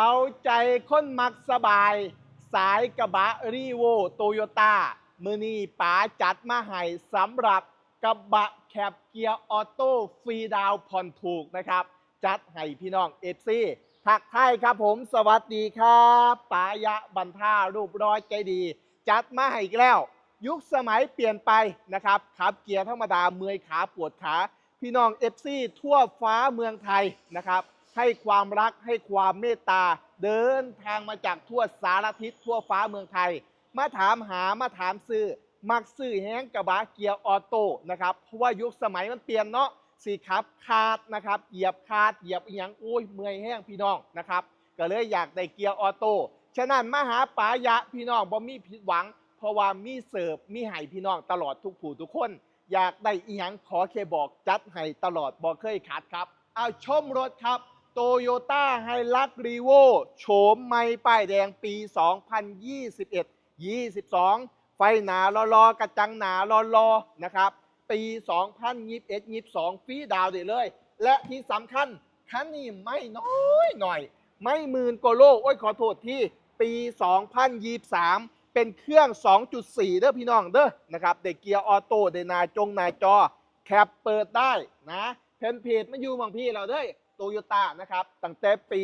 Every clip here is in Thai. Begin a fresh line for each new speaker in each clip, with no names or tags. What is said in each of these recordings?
เอาใจคนมักสบาย สายกระบะรีโวโตโยต้ามือนีป๋าจัดมาให้สำหรับกระบะแคบเกียร์ออโต้ฟรีดาวผ่อนถูกนะครับ จัดให้พี่น้องเอฟซีทักทายครับผมสวัสดีครับป๋ายะบันท่ารูปร้อยใจดี จัดมาให้อีกแล้ว ยุคสมัยเปลี่ยนไปนะครับขับเกียร์ธรรมดาเมื่อยขาปวดขา พี่น้องเอฟซีทั่วฟ้าเมืองไทยนะครับ ให้ความรักให้ความเมตตา เดินทางมาจากทั่วสารทิศทั่วฟ้าเมืองไทย มาถามหามาถามซื้อ มักซื้อแห้งกระบะเกียร์ออโต้นะครับเพราะว่ายุคสมัยมันเปลี่ยนเนาะสีครับคาดนะครับเหยียบคาดเหยียบอหยังโอ้ยเมื่อยแห้งพี่น้องนะครับก็เลยอยากได้เกียร์ออโต้ฉะนั้นมาหาป๋ายะพี่น้องบ่มีผิดหวัง เพราะว่ามีเสิร์ฟมีให้พี่น้องตลอดทุกผู้ทุกคน อยากได้อีหยังขอเคบอกจัดให้ตลอดบ่เคยขาดครับ เอาชมรถครับ โตโยต้าไฮลักรีโวโฉมใหม่ป้ายแดงปี 2021 22 ไฟหนารอๆกระจังหนารอๆนะครับ ปี 2021 22 ฟีดาวน์ได้เลย และที่สำคัญคันนี้ไม่น้อยหน่อย ไม่หมื่นกว่าโลโอ้ยขอโทษที่ปี 2023 เป็นเครื่อง 2.4 เด้อพี่น้องเด้อนะครับเด็กเกียร์ออโต้เดนาจงนาจอ แคปเปิดได้นะเพนเพจมาอยู่บางพี่เราเด้อ โตโยต้านะครับตั้งแต่ปี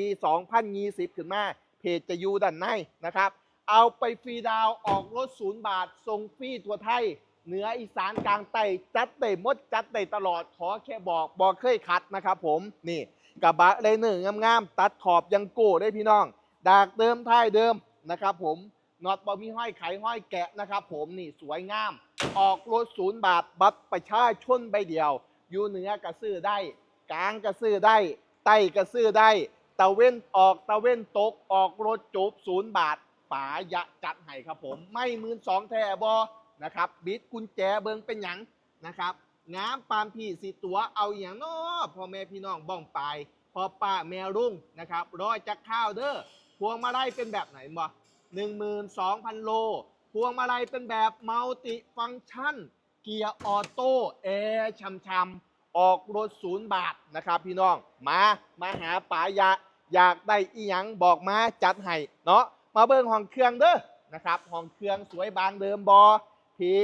2020 ขึ้นมา เพจจะอยู่ด้านในนะครับ เอาไปฟรีดาวออกรถศูนย์บาทส่งฟรีทั่วไทย เหนืออีสานกลางใต้จัดได้มดจัดได้ตลอดขอแค่บอกบอกเคยคัดนะครับผมนี่กระบะเลยหนึ่งงามๆตัดขอบยังโก้ได้พี่น้อง ดากเดิมท้ายเดิมนะครับผมน็อตบอมีห้อยไขห้อยแกะนะครับผมนี่สวยงาม ออกรถศูนย์บาทบัตรประชาชนใบเดียว อยู่เหนือกระซื้อได้ กลางกระซื้อได้ ใต้กระซื้อได้ ตะเว้นออกตะเว้นตกออกรถจบศูนย์บาทป๋ายะจัดให้ครับผม ไม่หมื่นสองแท่บอนะครับ บิดกุญแจเบิงเป็นหยังนะครับงามปามพี่สีตัวเอาอย่างน้อพ่อแม่พี่น้องบ้องไปพอป้าแม่รุ่งนะครับร้อยจักข้าวเด้อพวงมาลัยเป็นแบบไหนบ่หนึ่งหมื่นสองพันโล พวงมาลัยเป็นแบบมัลติฟังก์ชัน เกียร์ออโต้แอร์ช่ำๆ ออกรถศูนย์บาทนะครับ พี่น้องมามาหาป๋ายะอยากได้อีหยังบอกมาจัดให้เนาะมาเบิ่งห้องเครื่องเด้อนะครับห้องเครื่องสวยบางเดิมบอพี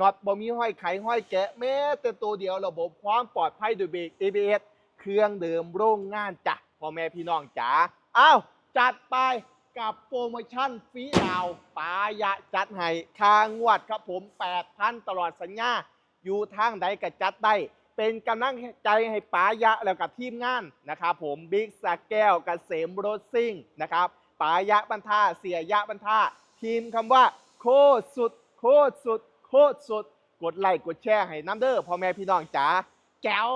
น็อตบ่มีห้อยไขห้อยแกะแม้แต่ตัวเดียวระบบความปลอดภัยโดยเบรก ABS เครื่องเดิมโรงงานจ้ะพ่อแม่พี่น้องจ๋าอ้าวจัดไปกับโปรโมชั่นฟรีดาวปายะจัดให้คางวดครับผม 8,000 ตลอดสัญญา อยู่ทางใดก็จัดได้ เป็นกำลังใจให้ป๋ายะแล้วกับทีมงานนะครับผมบิ๊กสกแก้วกเกษมโรสซิ่งนะครับป๋ายะบรรทาเสียยะบรรทาทีมคำว่า โคตรสุด โคตรสุด โคตรสุด กดไลค์กดแชร์ให้น้ำเด้อพ่อแม่พี่น้องจ๋าแก้ว